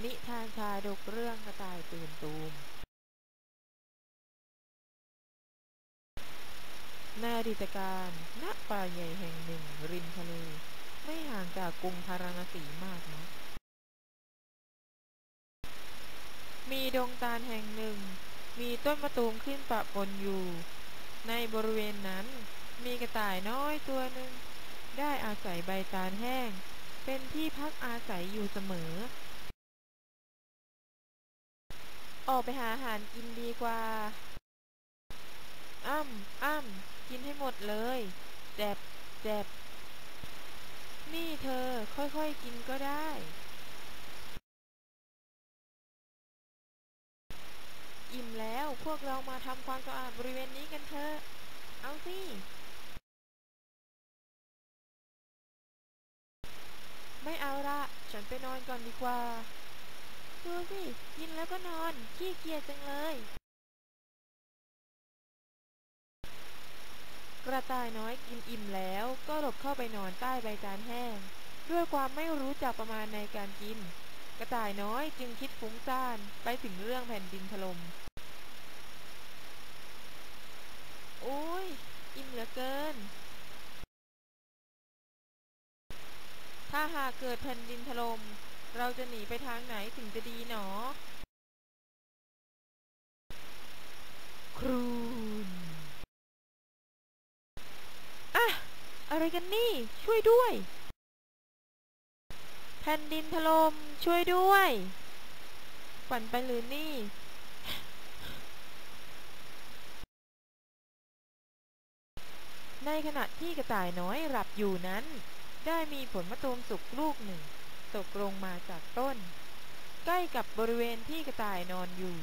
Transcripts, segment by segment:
นิทานชาดกเรื่องกระต่ายตื่นตูมในอดีตการณป่าใหญ่แห่งหนึ่ง ริมทะเล ไม่ห่างจากกรุงพาราณสีมากนะ มีดงตาลแห่งหนึ่ง มีต้นมะตูมขึ้นปะปนอยู่ ในบริเวณนั้นมีกระต่ายน้อยตัวหนึ่ง ได้อาศัยใบตาลแห้ง เป็นที่พักอาศัยอยู่เสมอ ออกไปหาอาหารกินดีกว่า อ้ำอ้ำกินให้หมดเลยแจบแจบนี่เธอค่อยๆกินก็ได้ อิ่มแล้วพวกเรามาทำความสะอาดบริเวณนี้กันเถอะ เอาสิไม่เอาละ ฉันไปนอนก่อนดีกว่า ดูสิ กินแล้วก็นอน ขี้เกียจจังเลย กระต่ายน้อยกินอิ่มแล้วก็หลบเข้าไปนอนใต้ใบจานแห้ง ด้วยความไม่รู้จักประมาณในการกิน กระต่ายน้อยจึงคิดฟุ้งซ่านไปถึงเรื่องแผ่นดินถลม่มโอ้ย อิ่มเหลือเกิน ถ้าหากเกิดแผ่นดินถลม่ม เราจะหนีไปทางไหนถึงจะดีหนอ ครูนอะอะไรกันนี่ ช่วยด้วย แผ่นดินถล่มช่วยด้วยฝันไปหรือนี่ในขณะที่กระต่ายน้อยหลับอยู่นั้น ได้มีผลมะตูมสุกลูกหนึ่ง ตกลงมาจากต้น ใกล้กับบริเวณที่กระต่ายนอนอยู่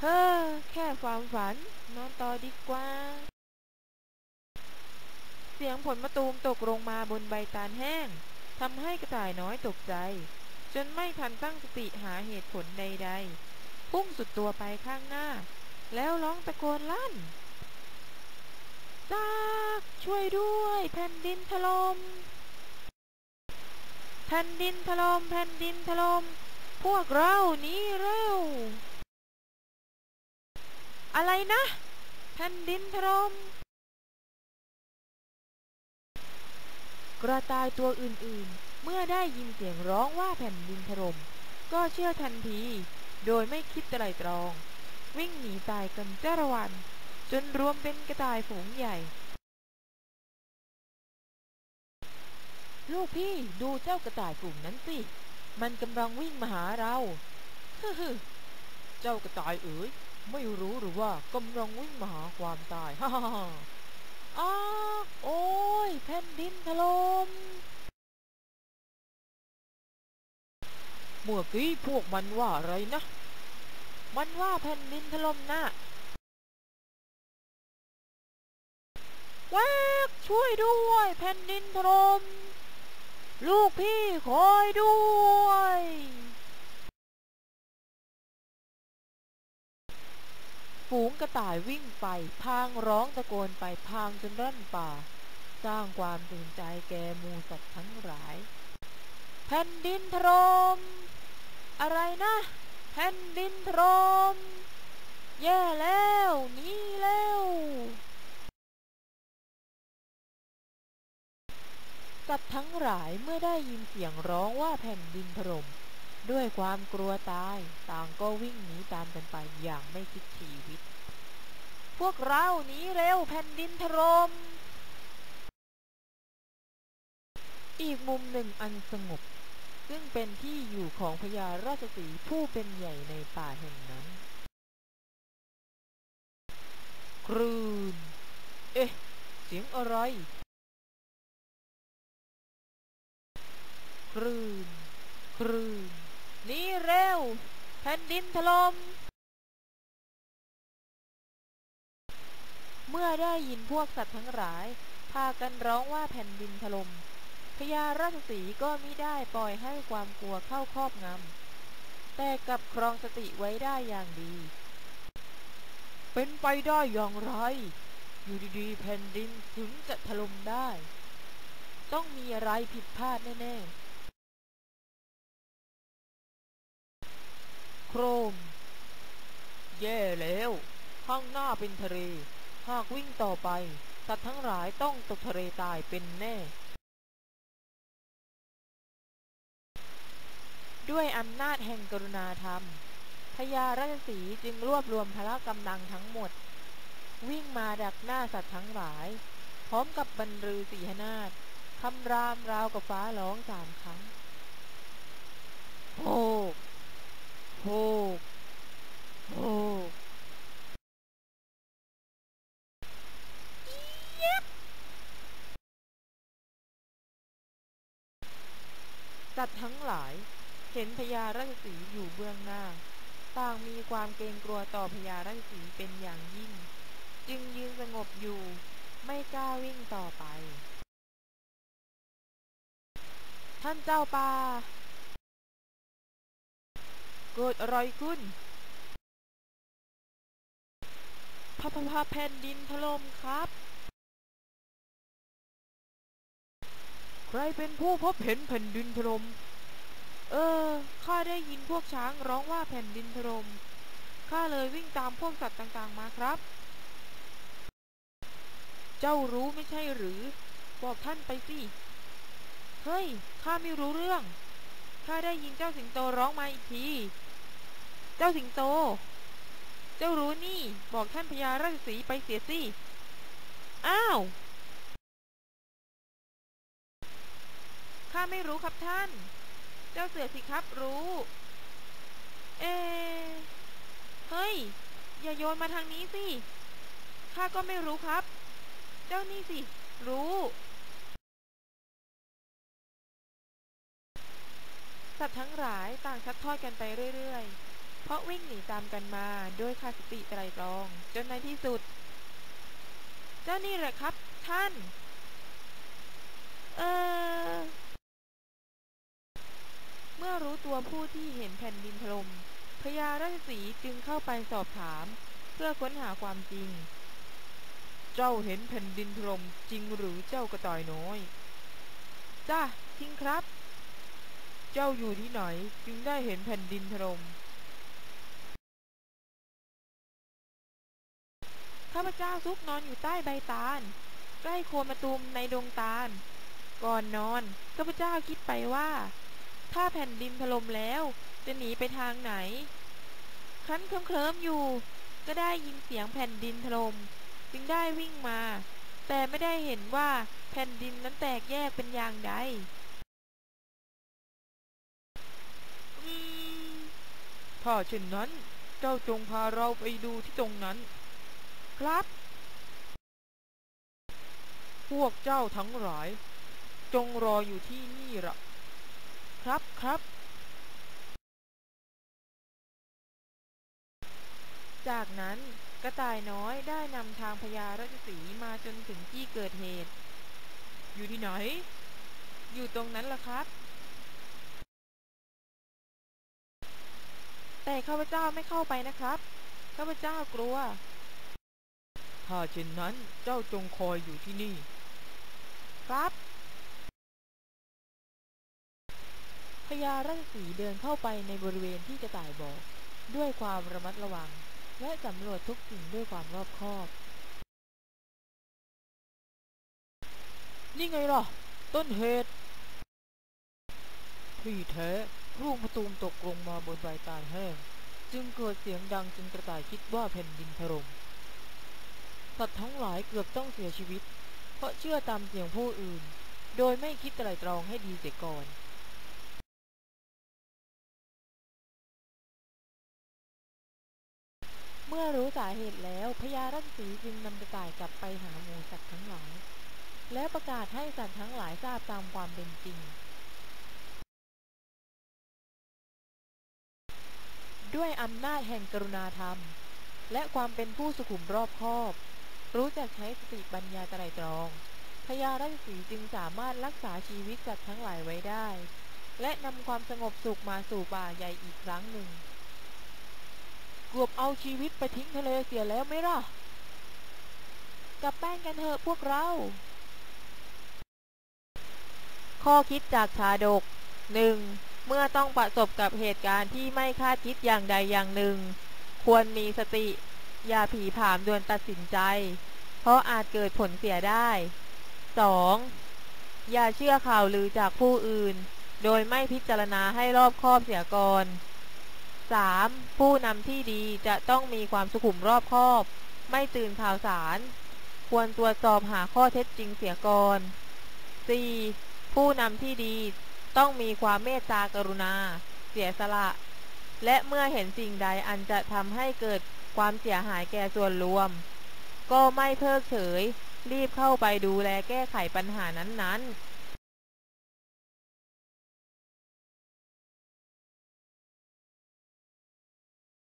เฮ้อ แค่ความฝัน นอนต่อดีกว่า เสียงผลมะตูมตกลงมาบนใบตาลแห้งทำให้กระต่ายน้อยตกใจ จนไม่ทันตั้งสติหาเหตุผลใด ๆ พุ่งสุดตัวไปข้างหน้า แล้วร้องตะโกนลั่นจากช่วยด้วยแผ่นดินถลม่ม แผ่นดินถลม่มแผ่นดินถลม่มพวกเรานี้เร็ว อะไรนะ แผ่นดินถลม่มกระต่ายตัวอื่นๆ เมื่อได้ยินเสียงร้องว่าแผ่นดินถลม่มก็เชื่อทันที โดยไม่คิดไตรตรอง วิ่งหนีตายกันจ้าระวัน จนรวมเป็นกระต่ายฝูงใหญ่ ลูกพี่ดูเจ้ากระต่ายฝูงนั้นสิ มันกำลังวิ่งมาหาเราฮึเจ้ากระต่ายเอ๋ยไม่รู้หรือว่ากำลังวิ่งมาหาความตายฮ่าฮ่าฮ่าอ้าโอ้ยแผ่นดินถลม่มเมื่อกี้พวกมันว่าอะไรนะ มันว่าแผ่นดินถล่มนะแวกช่วยด้วย แผ่นดินถล่ม ลูกพี่คอยด้วย ฝูงกระต่ายวิ่งไป พางร้องตะโกนไปพางจนรั่นป่า สร้างความตื่นใจแก่มูสัตว์ทั้งหลาย แผ่นดินถลม่มอะไรนะ แผ่นดินถล่มแย่แล้ว นี่แล้ว สัตว์ทั้งหลายเมื่อได้ยินเสียงร้องว่าแผ่นดินถล่มด้วยความกลัวตายต่างก็วิ่งหนีตามกันไปอย่างไม่คิดชีวิต พวกเราหนีเร็วแผ่นดินถล่มอีกมุมหนึ่งอันสงบซึ่งเป็นที่อยู่ของพญาราชสีห์ผู้เป็นใหญ่ในป่าแห่งนั้น ครืน เอ๊ะ เสียงอะไร ครืนครืนนี่เร็ว แผ่นดินถลม่มเมื่อได้ยินพวกสัตว์ทั้งหลาย พากันร้องว่าแผ่นดินถลม่มพญาราชสีก็มิได้ปล่อยให้ความกลัวเข้าครอบงำ แต่กลับครองสติไว้ได้อย่างดี เป็นไปได้อย่างไร อยู่ดีๆ แผ่นดินถึงจะถล่มได้ ต้องมีอะไรผิดพลาดแน่ ๆ ครม แย่แล้ว ข้างหน้าเป็นทะเล หากวิ่งต่อไป สัตว์ทั้งหลายต้องตกทะเลตายเป็นแน่ ด้วยอำนาจแห่งกรุณาธรรมพญาราชสีจึงรวบรวมพละกำลังทั้งหมด วิ่งมาดักหน้าสัตว์ทั้งหลาย พร้อมกับบรรลือสีหนาฏคำรามราวกับฟ้าร้องสามครั้งโฮก โฮกโฮกเย็บสัตว์ทั้งหลาย เห็นพญาราชสีห์อยู่เบื้องหน้า ต่างมีความเกรงกลัวต่อพญาราชสีห์เป็นอย่างยิ่ง จึงยืนสงบอยู่ ไม่กล้าวิ่งต่อไป ท่านเจ้าป่า เกิดอะไรขึ้นพระพะแผ่นดินถล่มครับ ใครเป็นผู้พบเห็นแผ่นดินถล่ม เออ ข้าได้ยินพวกช้างร้องว่าแผ่นดินถล่ม ข้าเลยวิ่งตามพวกสัตว์ต่างๆมาครับ เจ้ารู้ไม่ใช่หรือ บอกท่านไปสิ เฮ้ย ข้าไม่รู้เรื่อง ข้าได้ยินเจ้าสิงโตร้องมาอีกที เจ้าสิงโต เจ้ารู้นี่ บอกท่านพญาราชสีไปเสียสิ อ้าว ข้าไม่รู้ครับท่าน เจ้าเสือสิครับรู้ เอ เฮ้ย อย่าโยนมาทางนี้สิ ข้าก็ไม่รู้ครับ เจ้านี่สิ รู้สัตว์ทั้งหลายต่างชักทอดกันไปเรื่อย ๆ เพราะวิ่งหนีตามกันมาด้วยขาดสติไตรตรอง จนในที่สุด เจ้านี่แหละครับ ท่าน เออ เมื่อรู้ตัวผู้ที่เห็นแผ่นดินถล่มพญาราชสีจึงเข้าไปสอบถาม เพื่อค้นหาความจริง เจ้าเห็นแผ่นดินถล่มจริงหรือเจ้ากระต่ายน้อย จ้าจริงครับ เจ้าอยู่ที่ไหนจึงได้เห็นแผ่นดินถล่ม ข้าพเจ้าซุกนอนอยู่ใต้ใบตาล ใกล้โคนมะตูมในดงตาล ก่อนนอนข้าพเจ้าคิดไปว่า ถ้าแผ่นดินถล่มแล้ว จะหนีไปทางไหนครั้นเคลิ้มอยู่ ก็ได้ยินเสียงแผ่นดินถล่มจึงได้วิ่งมา แต่ไม่ได้เห็นว่าแผ่นดินนั้นแตกแยกเป็นอย่างใดถ้าเช่นนั้น เจ้าจงพาเราไปดูที่ตรงนั้น ครับ พวกเจ้าทั้งหลาย จงรออยู่ที่นี่ละครับครับ จากนั้นกระต่ายน้อยได้นำทางพญาราชสีมาจนถึงที่เกิดเหตุ อยู่ที่ไหน อยู่ตรงนั้นล่ะครับ แต่ข้าพเจ้าไม่เข้าไปนะครับ ข้าพเจ้ากลัว ถ้าเช่นนั้นเจ้าจงคอยอยู่ที่นี่ ครับพญาราชสีเดินเข้าไปในบริเวณที่กระต่ายบอก ด้วยความระมัดระวัง และสำรวจทุกสิ่งด้วยความรอบคอบ นี่ไงล่ะ ต้นเหตุที่แท้ลูกมะตูมตกลงมาบนใบตาลแห้ง จึงเกิดเสียงดังจนกระต่ายคิดว่าแผ่นดินถล่ม สัตว์ทั้งหลายเกือบต้องเสียชีวิต เพราะเชื่อตามเสียงผู้อื่น โดยไม่คิดไตร่ตรองให้ดีเสียก่อนเมื่อรู้สาเหตุแล้วพญาราชสีจึงนำกระต่ายกลับไปหาหมูสัตว์ทั้งหลาย และประกาศให้สัตว์ทั้งหลายทราบตามความเป็นจริง ด้วยอำนาจแห่งกรุณาธรรม และความเป็นผู้สุขุมรอบคอบ รู้จักใช้สติปัญญาไตรตรองพญาราชสีจึงสามารถรักษาชีวิตสัตว์ทั้งหลายไว้ได้ และนำความสงบสุขมาสู่ป่าใหญ่อีกครั้งหนึ่งกือบเอาชีวิตไปทิ้งทะเลเสียแล้วไหมล่ะ กลับบ้านกันเถอะพวกเรา ข้อคิดจากชาดกหนึ่งเมื่อต้องประสบกับเหตุการณ์ที่ไม่คาดคิดอย่างใดอย่างหนึ่ง ควรมีสติ อย่าผีผามด่วนตัดสินใจ เพราะอาจเกิดผลเสียได้ 2. อย่าเชื่อข่าวลือจากผู้อื่น โดยไม่พิจารณาให้รอบคอบเสียก่อน 3. ผู้นำที่ดีจะต้องมีความสุขุมรอบคอบ ไม่ตื่นข่าวสาร ควรตรวจสอบหาข้อเท็จจริงเสียก่อน 4. ผู้นำที่ดีต้องมีความเมตตากรุณา เสียสละ และเมื่อเห็นสิ่งใดอันจะทำให้เกิด ความเสียหายแก่ส่วนรวม ก็ไม่เพิกเฉย รีบเข้าไปดูแลแก้ไขปัญหานั้นๆ